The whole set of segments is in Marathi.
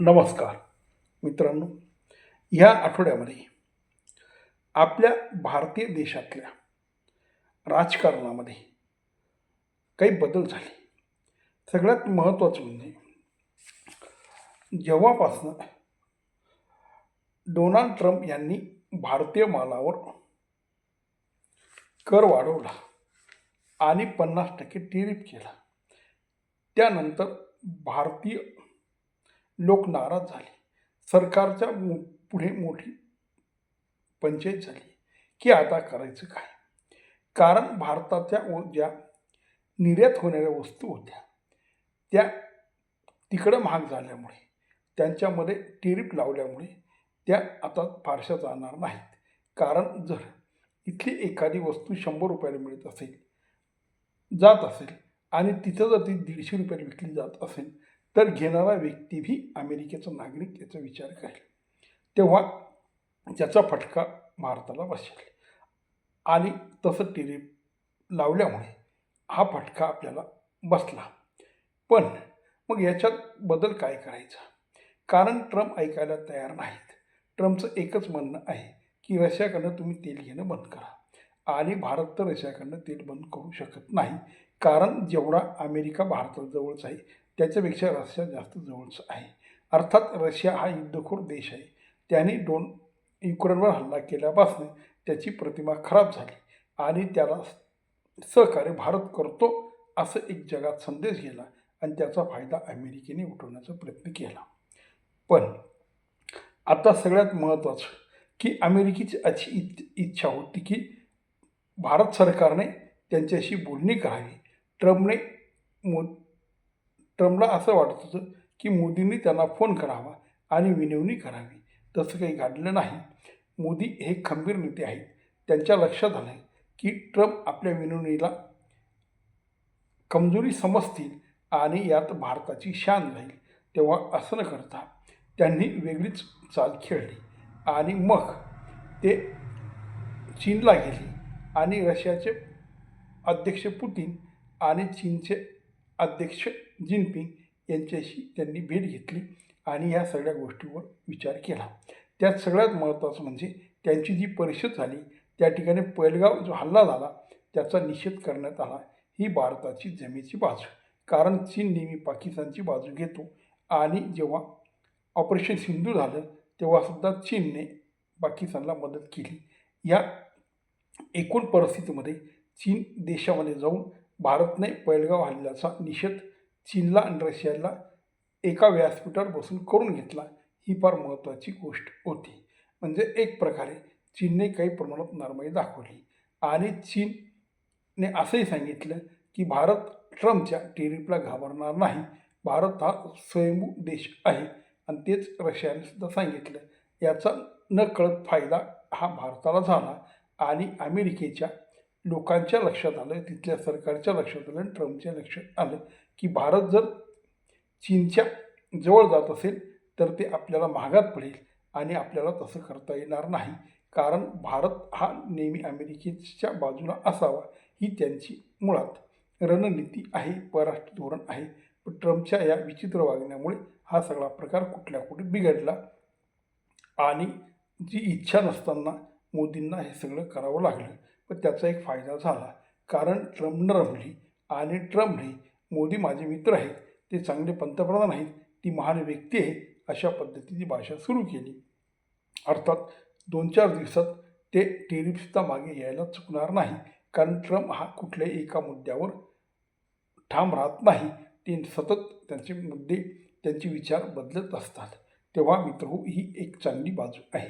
नमस्कार. मित्रांनो ह्या आठवड्यामध्ये आपल्या भारतीय देशातल्या राजकारणामध्ये काही बदल झाले. सगळ्यात महत्त्वाचं म्हणजे जेव्हापासनं डोनाल्ड ट्रम्प यांनी भारतीय मालावर कर वाढवला आणि पन्नास टक्के टेरिफ केला त्यानंतर भारतीय लोक नाराज झाले. सरकारच्या मो पुढे मोठी पंचायत झाली. की आता करायचं काय? कारण भारताच्या व ज्या निर्यात होणाऱ्या वस्तू होत्या त्या तिकडं महाग झाल्यामुळे त्यांच्यामध्ये टेरिफ लावल्यामुळे त्या आता फारशा जाणार नाहीत. कारण जर इथली एखादी वस्तू शंभर रुपयाला मिळत असेल जात असेल आणि तिथं जर ती दीडशे रुपयाला विकली जात असेल तर घेणारा व्यक्तीही अमेरिकेचा नागरिक याचा विचार करेल. तेव्हा त्याचा फटका भारताला बसेल. आणि तसं टेरिफ लावल्यामुळे हा फटका आपल्याला बसला. पण मग याच्यात बदल काय करायचा? कारण ट्रम्प ऐकायला तयार नाहीत. ट्रम्पचं एकच म्हणणं आहे की रशियाकडनं तुम्ही तेल घेणं बंद करा. आणि भारत तर रशियाकडनं तेल बंद करू शकत नाही. कारण जेवढा अमेरिका भारताजवळच आहे त्याच्यापेक्षा रशिया जास्त जवळच आहे. अर्थात रशिया हा युद्धखोर देश आहे. त्याने दोन युक्रेनवर हल्ला केल्यापासून त्याची प्रतिमा खराब झाली आणि त्याला सहकार्य भारत करतो असं एक जगात संदेश गेला आणि त्याचा फायदा अमेरिकेने उठवण्याचा प्रयत्न केला. पण आता सगळ्यात महत्त्वाचं की अमेरिकेची अशी इत इच्छा होती की भारत सरकारने त्यांच्याशी बोलणी करावी. ट्रम्पने मो ट्रम्पला असं वाटत होतं की मोदींनी त्यांना फोन करावा आणि विनवणी करावी. तसं काही घडलं नाही. मोदी हे खंबीर नेते आहेत. त्यांच्या लक्षात आलं की ट्रम्प आपल्या विनवणीला कमजोरी समजतील आणि यात भारताची शान राहील. तेव्हा असं न करता त्यांनी वेगळीच चाल खेळली आणि मग ते चीनला गेले आणि रशियाचे अध्यक्ष पुतीन आणि चीनचे अध्यक्ष जिनपिंग यांच्याशी त्यांनी भेट घेतली आणि या सगळ्या गोष्टीवर विचार केला. त्यात सगळ्यात महत्त्वाचं म्हणजे त्यांची जी परिषद झाली त्या ठिकाणी पैलगाव जो हल्ला झाला त्याचा निषेध करण्यात आला. ही भारताची जमेची बाजू. कारण चीन नेहमी पाकिस्तानची बाजू घेतो आणि जेव्हा ऑपरेशन सिंधू झालं तेव्हासुद्धा चीनने पाकिस्तानला मदत केली. या एकूण परिस्थितीमध्ये चीन देशामध्ये जाऊन भारतने पैलगाव हल्ल्याचा निषेध चीनला आणि रशियाला एका व्यासपीठावर बसून करून घेतला. ही फार महत्त्वाची गोष्ट होती. म्हणजे एक प्रकारे चीनने काही प्रमाणात नरमाई दाखवली. आणि चीनने असंही सांगितलं की भारत ट्रम्पच्या टेरिफला घाबरणार नाही. भारत हा स्वयंभू देश आहे. आणि तेच रशियाने सुद्धा सांगितलं. याचा नकळत फायदा हा भारताला झाला. आणि अमेरिकेच्या लोकांच्या लक्षात आलं तिथल्या सरकारच्या लक्षात आलं आणि ट्रम्पच्या लक्षात आलं की भारत जर चीनच्या जवळ जात असेल तर ते आपल्याला महागात पडेल आणि आपल्याला तसं करता येणार नाही. कारण भारत हा नेहमी अमेरिकेच्या बाजूला असावा ही त्यांची मुळात रणनीती आहे परराष्ट्र धोरण आहे. पण ट्रम्पच्या या विचित्र वागण्यामुळे हा सगळा प्रकार कुठल्या कुठे बिघडला आणि जी इच्छा नसताना मोदींना हे सगळं करावं लागलं. पण त्याचा एक फायदा झाला. कारण ट्रम्पनं रमली आणि ट्रम्पने मोदी माझे मित्र आहेत ते चांगले पंतप्रधान आहेत ती महान व्यक्ती आहे अशा पद्धतीची भाषा सुरू केली. अर्थात दोन चार दिवसात ते टेरिफसुद्धा मागे यायला चुकणार नाही कारण ट्रम्प हा कुठल्याही एका मुद्द्यावर ठाम राहत नाही. ते सतत त्यांचे मुद्दे त्यांचे विचार बदलत असतात. तेव्हा मित्र ही एक चांगली बाजू आहे.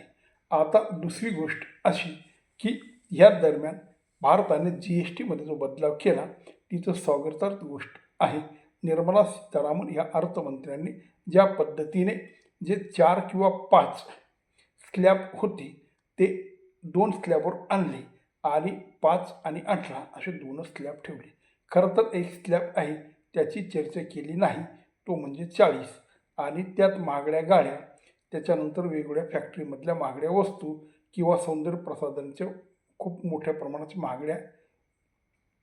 आता दुसरी गोष्ट अशी की ह्या दरम्यान भारताने जी एस टीमध्ये जो बदलाव केला तिचं स्वागतार्थ गोष्ट आहे. निर्मला सीतारामन या अर्थमंत्र्यांनी ज्या पद्धतीने जे चार किंवा पाच स्लॅब होती ते दोन स्लॅबवर आणले आणि पाच आणि अठरा असे दोनच स्लॅब ठेवले. खरं तर एक स्लॅब आहे त्याची चर्चा केली नाही तो म्हणजे चाळीस. आणि त्यात महागड्या गाड्या त्याच्यानंतर वेगवेगळ्या फॅक्टरीमधल्या महागड्या वस्तू किंवा सौंदर्य खूप मोठ्या प्रमाणात महागड्या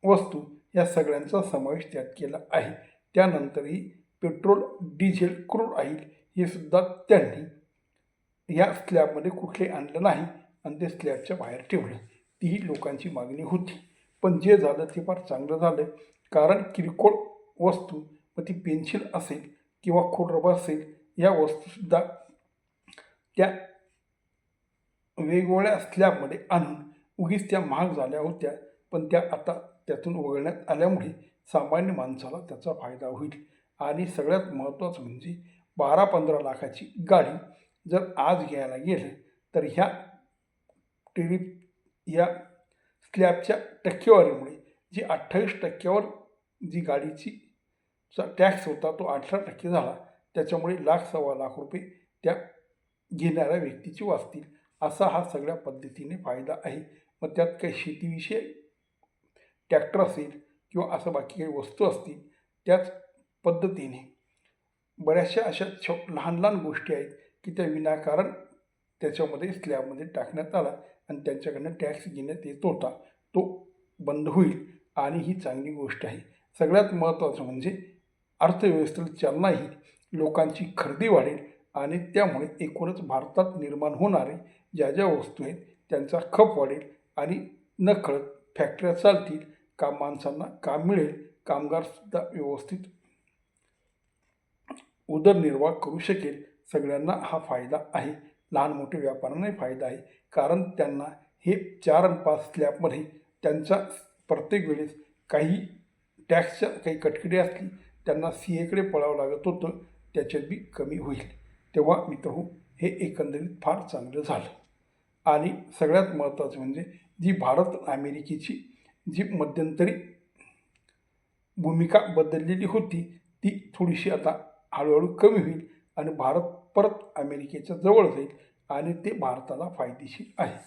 वस्तू या सगळ्यांचा समावेश त्यात केला आहे. त्यानंतरही पेट्रोल डिझेल क्रूड ऑइल हे सुद्धा त्यांनी या स्लॅबमध्ये कुठले आणलं नाही आणि ते स्लॅबच्या बाहेर ठेवलं. तीही लोकांची मागणी होती. पण जे झालं ते फार चांगलं झालं. कारण किरकोळ वस्तू मग ती पेन्सिल असेल किंवा खोडरबा असेल या वस्तूसुद्धा त्या वेगवेगळ्या स्लॅबमध्ये आणून उगीच त्या महाग झाल्या होत्या पण त्या आता त्यातून वगळण्यात आल्यामुळे सामान्य माणसाला त्याचा फायदा होईल. आणि सगळ्यात महत्त्वाचं म्हणजे बारा पंधरा लाखाची गाडी जर आज घ्यायला गेलं तर ह्या टेरिफ या स्लॅबच्या टक्केवारीमुळे जी अठ्ठावीस टक्क्यावर जी गाडीची चा टॅक्स होता तो अठरा टक्के झाला. त्याच्यामुळे लाख सव्वा लाख रुपये त्या घेणाऱ्या व्यक्तीची वाचतील असा हा सगळ्या पद्धतीने फायदा आहे. मग त्यात काही शेतीविषयी ट्रॅक्टर असेल किंवा असं बाकी काही वस्तू असतील त्याच पद्धतीने बऱ्याचशा अशा छो लहान लहान गोष्टी आहेत की त्या विनाकारण त्याच्यामध्ये स्लॅबमध्ये टाकण्यात आला आणि त्यांच्याकडनं टॅक्स घेण्यात येत होता. तो बंद होईल आणि ही चांगली गोष्ट आहे. सगळ्यात महत्त्वाचं म्हणजे अर्थव्यवस्थेला चालना लोकांची खरेदी वाढेल आणि त्यामुळे एकूणच भारतात निर्माण होणारे ज्या ज्या वस्तू आहेत त्यांचा खप वाढेल आणि नकळत फॅक्टऱ्या चालतील काम माणसांना काम मिळेल कामगारसुद्धा व्यवस्थित उदरनिर्वाह करू शकेल. सगळ्यांना हा फायदा आहे. लहान मोठे व्यापाऱ्यांनाही फायदा आहे. कारण त्यांना हे चार आणि पाच स्लॅबमध्ये त्यांचा प्रत्येक वेळेस काही टॅक्सच्या काही कटकटी असली त्यांना सी एकडे पळावं लागत होतं त्याच्यात बी कमी होईल. तेव्हा मित्र हे एकंदरीत फार चांगलं झालं. आणि सगळ्यात महत्त्वाचं म्हणजे जी भारत अमेरिकेची जी मध्यंतरी भूमिका बदललेली होती ती थोडीशी आता हळूहळू कमी होईल आणि भारत परत अमेरिकेच्या जवळ जाईल आणि ते भारताला फायदेशीर आहे.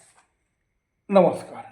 नमस्कार.